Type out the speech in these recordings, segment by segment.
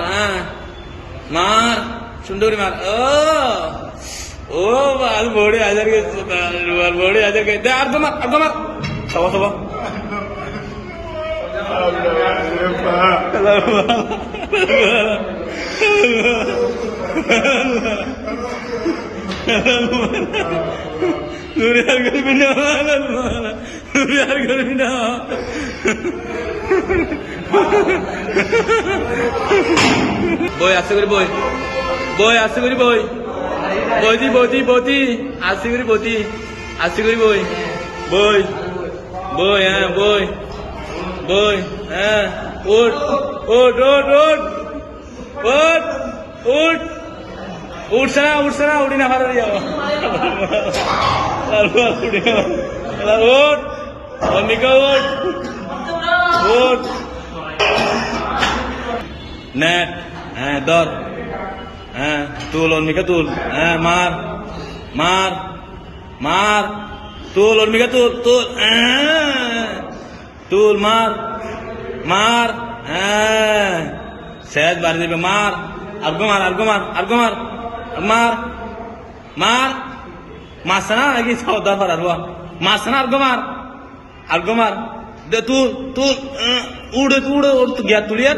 மார் மார் சுண்டூரி மார் ஓ ஓ அது போடி அதற்கு போடி அதற்கு அர்த்தமா அர்த்தமா சவா சவா நூறு பின்னா நூறு பின்னா বই আস্তে করে বই। বই আস্তে করে বই। বইতি বইতি বইতি আস্তে করে বইতি আস্তে করে বই বই। বই হ্যাঁ বই। বই হ্যাঁ উঠ উঠ উঠ উঠ। উঠ উঠ। উঠছে না উঠছে না উঠি না ভালো উঠ অমিকা উঠ। উঠ। নেট। হ্যাঁ ধর হ্যাঁ তুল অন্মিকা তুল হ্যাঁ মার মার মার তুল অন্মিকা তুল তুল হ্যাঁ তুল মার মার হ্যাঁ শেষ বাড়ি দেবে মার আর্গো মার আর্গো মার আর্গো মার মার মার মাসে না নাকি সৌদার পার আরবা মাসে না আর্গো মার আর্গো মার দে তুল তুল আহ, উড়ে উড়ে ওর তো গিয়া তুলিয়ার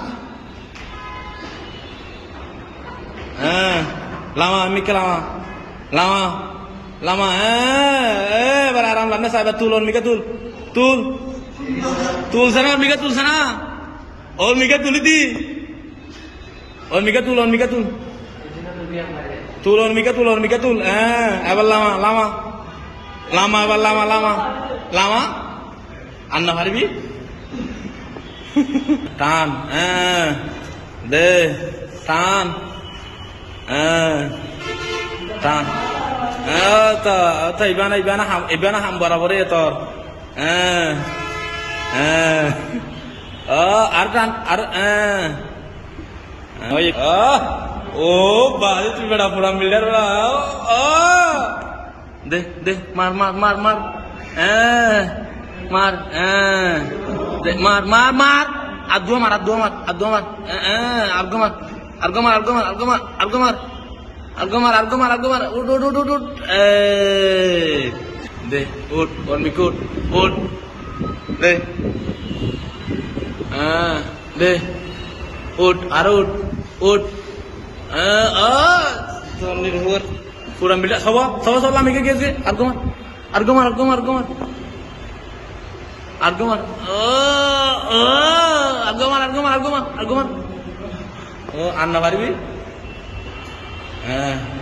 lama mikir lama. Lama. Lama. Eh eh beraram lama saya betulon mikir tul. Tul. Tul sana mikir tul sana. Ol mikir tul itu. Ol mikir tul ol mikir tul. Tulon mikir tulon mikir tul. Eh abal lama lama. Lama abal lama lama. Lama? Aneh hari ini? Tan eh deh. Tan তো তো ইবানা ইবানা হাম ইবানা হাম বরাবরই তোর হ্যাঁ হ্যাঁ ও আর টান আর হ্যাঁ ওই ও ও বাজে তুই বেড়া পুরা মিলার বেড়া ও দে দে মার মার মার মার হ্যাঁ মার হ্যাঁ দে মার মার মার আদুয়া মার আদুয়া মার আদুয়া মার হ্যাঁ আর্গো মার আর্গো মার আর্গো মার আর্গো মার আর্গো মার আর্গো মার আর্গো মার আর্গো মার উঠ উঠ উঠ উঠ উঠ দে উঠ অর্মিক উঠ উঠ দে হ্যাঁ দে উঠ আরও উঠ উঠ হ্যাঁ, নির্ভর পুরা মিলা সব সব সব আমি গেছে আর্গো মার আর্গো মার আর্গো মার আর্গো মার আর্গো মার ও আন্না পারবি? হ্যাঁ।